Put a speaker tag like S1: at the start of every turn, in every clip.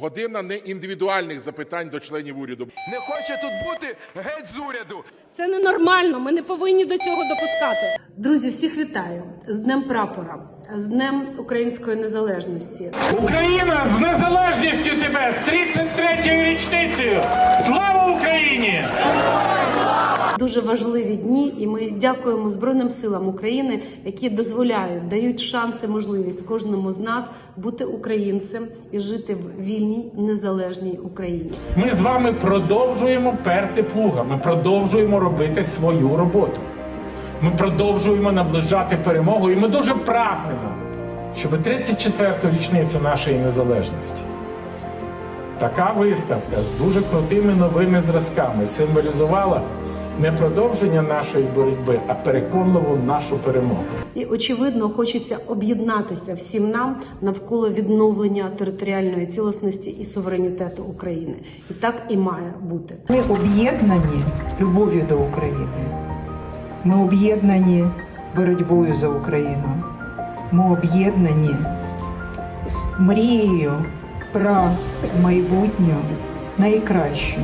S1: година не індивідуальних запитань до членів уряду.
S2: Не хоче тут бути геть з уряду.
S3: Це ненормально. Ми не повинні до цього допускати. Друзі, всіх вітаю з Днем Прапора, з Днем Української незалежності.
S4: Україна з незалежністю тебе з 33-ю річницею! Слава Україні!
S3: Дуже важливі дні, і ми дякуємо Збройним силам України, які дозволяють, дають шанси, можливість кожному з нас бути українцем і жити в вільній незалежній Україні.
S4: Ми з вами продовжуємо перти плуга. Ми продовжуємо робити свою роботу. Ми продовжуємо наближати перемогу, і ми дуже прагнемо, щоб 34-ту річницю нашої незалежності. Така виставка з дуже крутими новими зразками символізувала не продовження нашої боротьби, а переконливу нашу перемогу.
S3: І очевидно, хочеться об'єднатися всім нам навколо відновлення територіальної цілісності і суверенітету України. І так і має бути.
S5: Ми об'єднані любов'ю до України. Ми об'єднані боротьбою за Україну. Ми об'єднані мрією про майбутню найкращу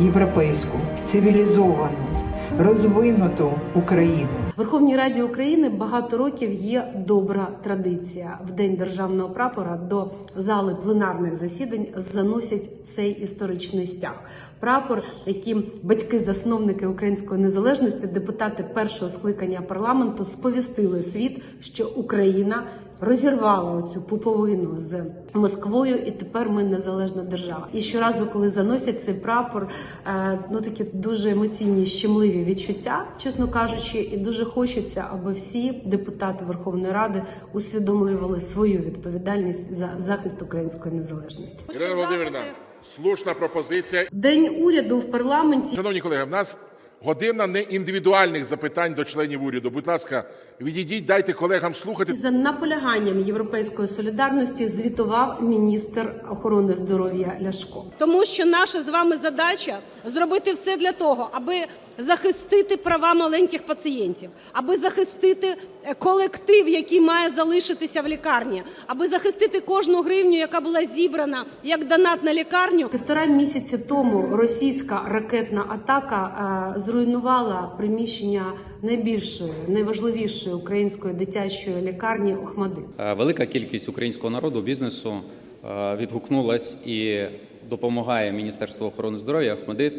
S5: європейську, цивілізовану, розвинуту Україну.
S3: В Верховній Раді України багато років є добра традиція. В день державного прапора до зали пленарних засідань заносять цей історичний стяг. Прапор, яким батьки-засновники української незалежності, депутати першого скликання парламенту сповістили світ, що Україна розірвала оцю пуповину з Москвою, і тепер ми незалежна держава. І щоразу, коли заносять цей прапор, е, ну такі дуже емоційні, щемливі відчуття, чесно кажучи, і дуже хочеться, аби всі депутати Верховної Ради усвідомлювали свою відповідальність за захист української незалежності.
S1: Ірина Володимирівна, слушна пропозиція.
S3: День уряду в парламенті.
S1: Шановні колеги, в нас година не індивідуальних запитань до членів уряду. Будь ласка, відійдіть, дайте колегам слухати.
S3: За наполяганням Європейської солідарності звітував міністр охорони здоров'я Ляшко.
S6: Тому що наша з вами задача зробити все для того, аби захистити права маленьких пацієнтів, аби захистити е, колектив, який має залишитися в лікарні, аби захистити кожну гривню, яка була зібрана як донат на лікарню.
S3: Півтора місяці тому російська ракетна атака е, зруйнувала приміщення найбільшої, найважливішої української дитячої лікарні Охмадит.
S7: Е, Велика кількість українського народу, бізнесу е, відгукнулась і допомагає Міністерству охорони здоров'я Ахмедит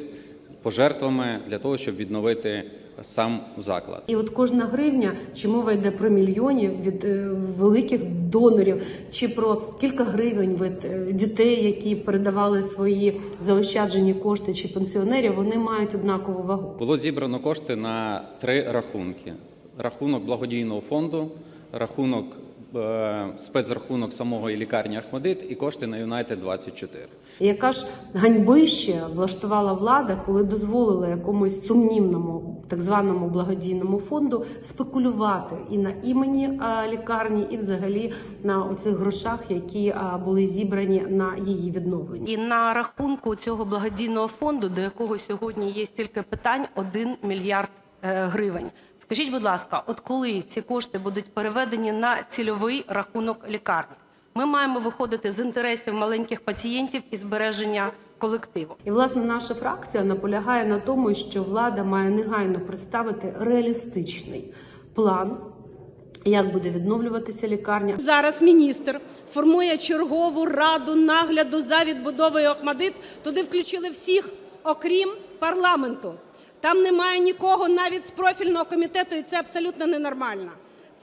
S7: пожертвами для того, щоб відновити сам заклад.
S3: І от кожна гривня, чи мова йде про мільйонів від е, великих донорів, чи про кілька гривень від е, дітей, які передавали свої заощаджені кошти, чи пенсіонерів, вони мають однакову вагу.
S7: Було зібрано кошти на три рахунки: рахунок благодійного фонду, рахунок е, спецрахунок самого і лікарні Ахмедит і кошти на Юнайтед 24
S3: І Яка ж ганьбище влаштувала влада, коли дозволила якомусь сумнівному так званому благодійному фонду спекулювати і на імені лікарні, і взагалі на оцих грошах, які були зібрані на її відновлення.
S8: І на рахунку цього благодійного фонду, до якого сьогодні є стільки питань, 1 мільярд е, гривень. Скажіть, будь ласка, от коли ці кошти будуть переведені на цільовий рахунок лікарні? Ми маємо виходити з інтересів маленьких пацієнтів і збереження колективу.
S3: І власне наша фракція наполягає на тому, що влада має негайно представити реалістичний план, як буде відновлюватися лікарня.
S6: Зараз міністр формує чергову раду нагляду за відбудовою Охмадит. Туди включили всіх, окрім парламенту. Там немає нікого навіть з профільного комітету, і це абсолютно ненормально.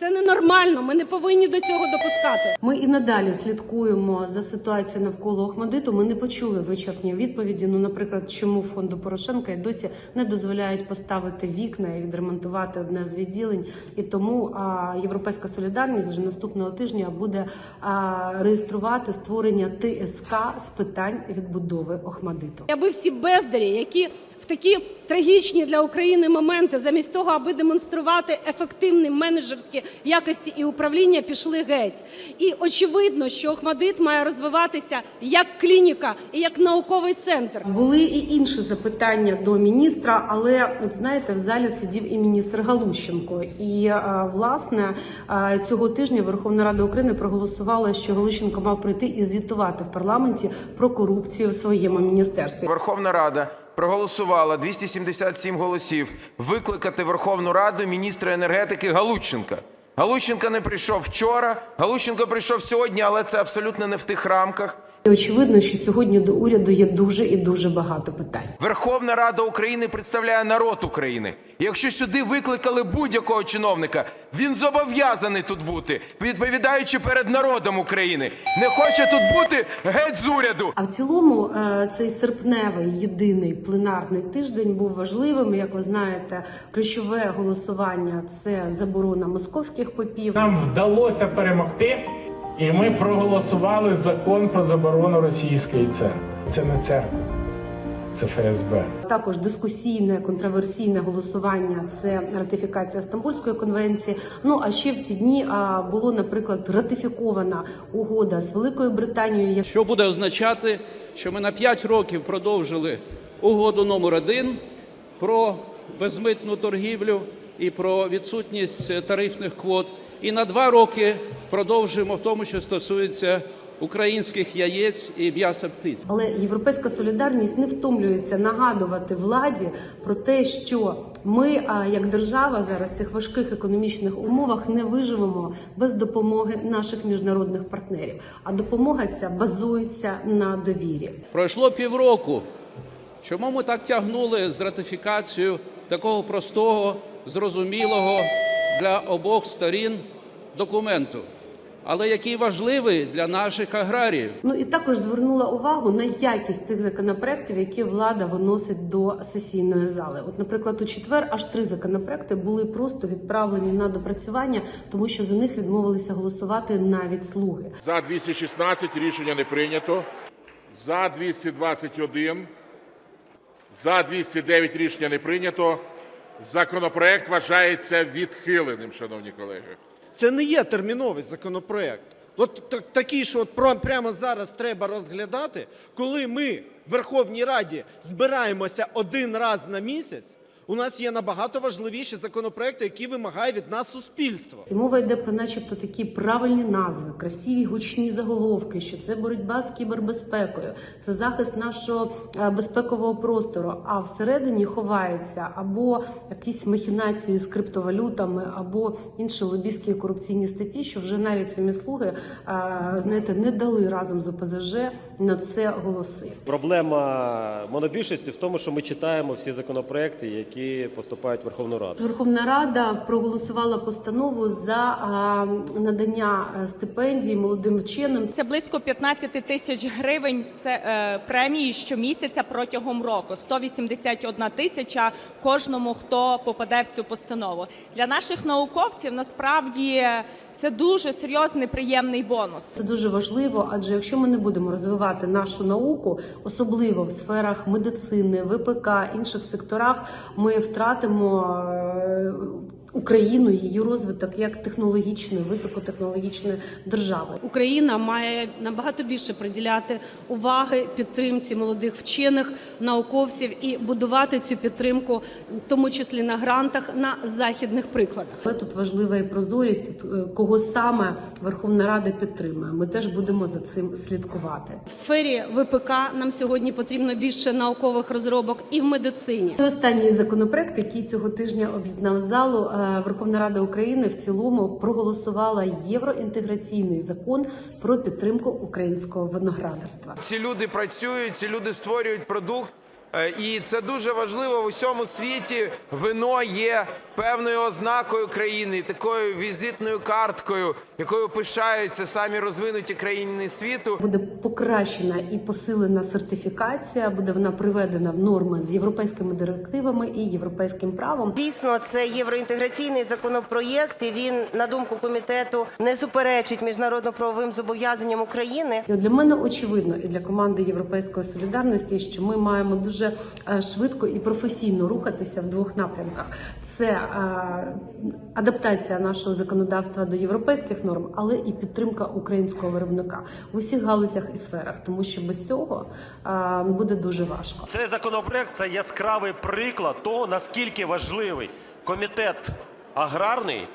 S6: Це ненормально. Ми не повинні до цього допускати.
S3: Ми і надалі слідкуємо за ситуацією навколо Охмадиту. Ми не почули вичерпні відповіді. Ну, наприклад, чому фонду Порошенка і досі не дозволяють поставити вікна і відремонтувати одне з відділень. І тому а, Європейська солідарність вже наступного тижня буде а, реєструвати створення ТСК з питань відбудови Охмадиту.
S6: Аби всі бездарі, які в такі трагічні для України моменти, замість того, аби демонструвати ефективні менеджерські якості і управління пішли геть. І очевидно, що Охмадит має розвиватися як клініка і як науковий центр.
S3: Були і інші запитання до міністра, але от знаєте, в залі сидів і міністр Галущенко. І е, власне е, цього тижня Верховна Рада України проголосувала, що Галущенко мав прийти і звітувати в парламенті про корупцію в своєму міністерстві.
S2: Верховна Рада проголосувала 277 голосів викликати Верховну Раду міністра енергетики Галущенка. Галущенко не прийшов вчора, Галущенко прийшов сьогодні, але це абсолютно не в тих рамках.
S3: І очевидно, що сьогодні до уряду є дуже і дуже багато питань.
S2: Верховна Рада України представляє народ України. Якщо сюди викликали будь-якого чиновника, він зобов'язаний тут бути, відповідаючи перед народом України. Не хоче тут бути геть з уряду.
S3: А в цілому е, цей серпневий єдиний пленарний тиждень був важливим. Як ви знаєте, ключове голосування це заборона московських попів.
S4: Нам вдалося перемогти, і ми проголосували закон про заборону російської церкви. Це не церква, це ФСБ.
S3: Також дискусійне контроверсійне голосування це ратифікація Стамбульської конвенції. Ну а ще в ці дні а, було, наприклад, ратифікована угода з Великою Британією.
S9: що буде означати, що ми на 5 років продовжили угоду номер 1 про безмитну торгівлю і про відсутність тарифних квот, і на 2 роки продовжуємо в тому, що стосується українських яєць і м'яса птиць.
S3: Але європейська солідарність не втомлюється нагадувати владі про те, що ми, а, як держава, зараз в цих важких економічних умовах не виживемо без допомоги наших міжнародних партнерів. А допомога ця базується на довірі.
S9: Пройшло півроку. Чому ми так тягнули з ратифікацією такого простого, зрозумілого для обох сторін документу, але який важливий для наших аграріїв?
S3: Ну і також звернула увагу на якість тих законопроєктів, які влада виносить до сесійної зали. От, наприклад, у четвер аж три законопроекти були просто відправлені на допрацювання, тому що за них відмовилися голосувати навіть слуги.
S1: За 216 рішення не прийнято. За 221. За 209 рішення не прийнято. Законопроект вважається відхиленим, шановні колеги.
S10: Це не є терміновий законопроект. От так- такий, що от прямо зараз треба розглядати, коли ми в Верховній Раді збираємося один раз на місяць. У нас є набагато важливіші законопроекти, які вимагає від нас суспільство.
S3: І мова йде про, начебто, такі правильні назви, красиві гучні заголовки, що це боротьба з кібербезпекою, це захист нашого е, безпекового простору. А всередині ховаються або якісь махінації з криптовалютами, або інші лобістські корупційні статті, що вже навіть самі слуги е, знаєте не дали разом з ОПЗЖ на це голоси.
S11: Проблема монобільшості в тому, що ми читаємо всі законопроекти, які поступають в Верховну Раду.
S3: Верховна Рада проголосувала постанову за а, надання е, стипендій молодим вченим.
S12: Це близько 15 тисяч гривень. Це е, премії щомісяця протягом року. 181 тисяча кожному, хто попаде в цю постанову. Для наших науковців насправді це дуже серйозний приємний бонус.
S3: Це дуже важливо, адже якщо ми не будемо розвивати нашу науку, особливо в сферах медицини, ВПК, інших секторах, ми втратимо е, Україну, її розвиток як технологічної, високотехнологічної держави. Україна має набагато більше приділяти уваги підтримці молодих вчених, науковців і будувати цю підтримку, в тому числі на грантах, на західних прикладах. Але тут важлива і прозорість, е, кого саме Верховна Рада підтримує. Ми теж будемо за цим слідкувати. В сфері ВПК нам сьогодні потрібно більше наукових розробок і в медицині. Це останній законопроект, який цього тижня об'єднав залу. Верховна Рада України в цілому проголосувала євроінтеграційний закон про підтримку українського виноградарства.
S2: Ці люди працюють, ці люди створюють продукт. Е, І це дуже важливо в усьому світі. Вино є певною ознакою країни, такою візитною карткою якою пишаються самі розвинуті країни світу.
S3: Буде покращена і посилена сертифікація, буде вона приведена в норми з європейськими директивами і європейським правом.
S13: Дійсно, це євроінтеграційний законопроєкт, і він, на думку комітету, не суперечить міжнародно-правовим зобов'язанням України.
S3: І для мене очевидно, і для команди Європейської солідарності, що ми маємо дуже е, швидко і професійно рухатися в двох напрямках: це е, адаптація нашого законодавства до європейських норм, але і підтримка українського виробника в усіх галузях і сферах, тому що без цього е, буде дуже важко.
S14: Цей законопроект це яскравий приклад того, наскільки важливий комітет аграрний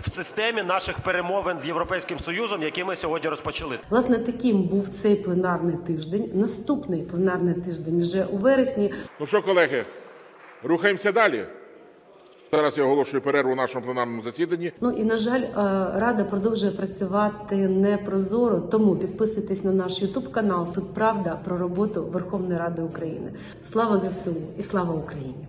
S14: в системі наших перемовин з Європейським Союзом, які ми сьогодні розпочали.
S3: Власне, таким був цей пленарний тиждень. Наступний пленарний тиждень вже у вересні.
S1: Ну що, колеги, рухаємося далі. Зараз я оголошую перерву в нашому пленарному засіданні.
S3: Ну і на жаль, е, рада продовжує працювати непрозоро. Тому підписуйтесь на наш Ютуб канал. Тут правда про роботу Верховної Ради України. Слава ЗСУ і слава Україні!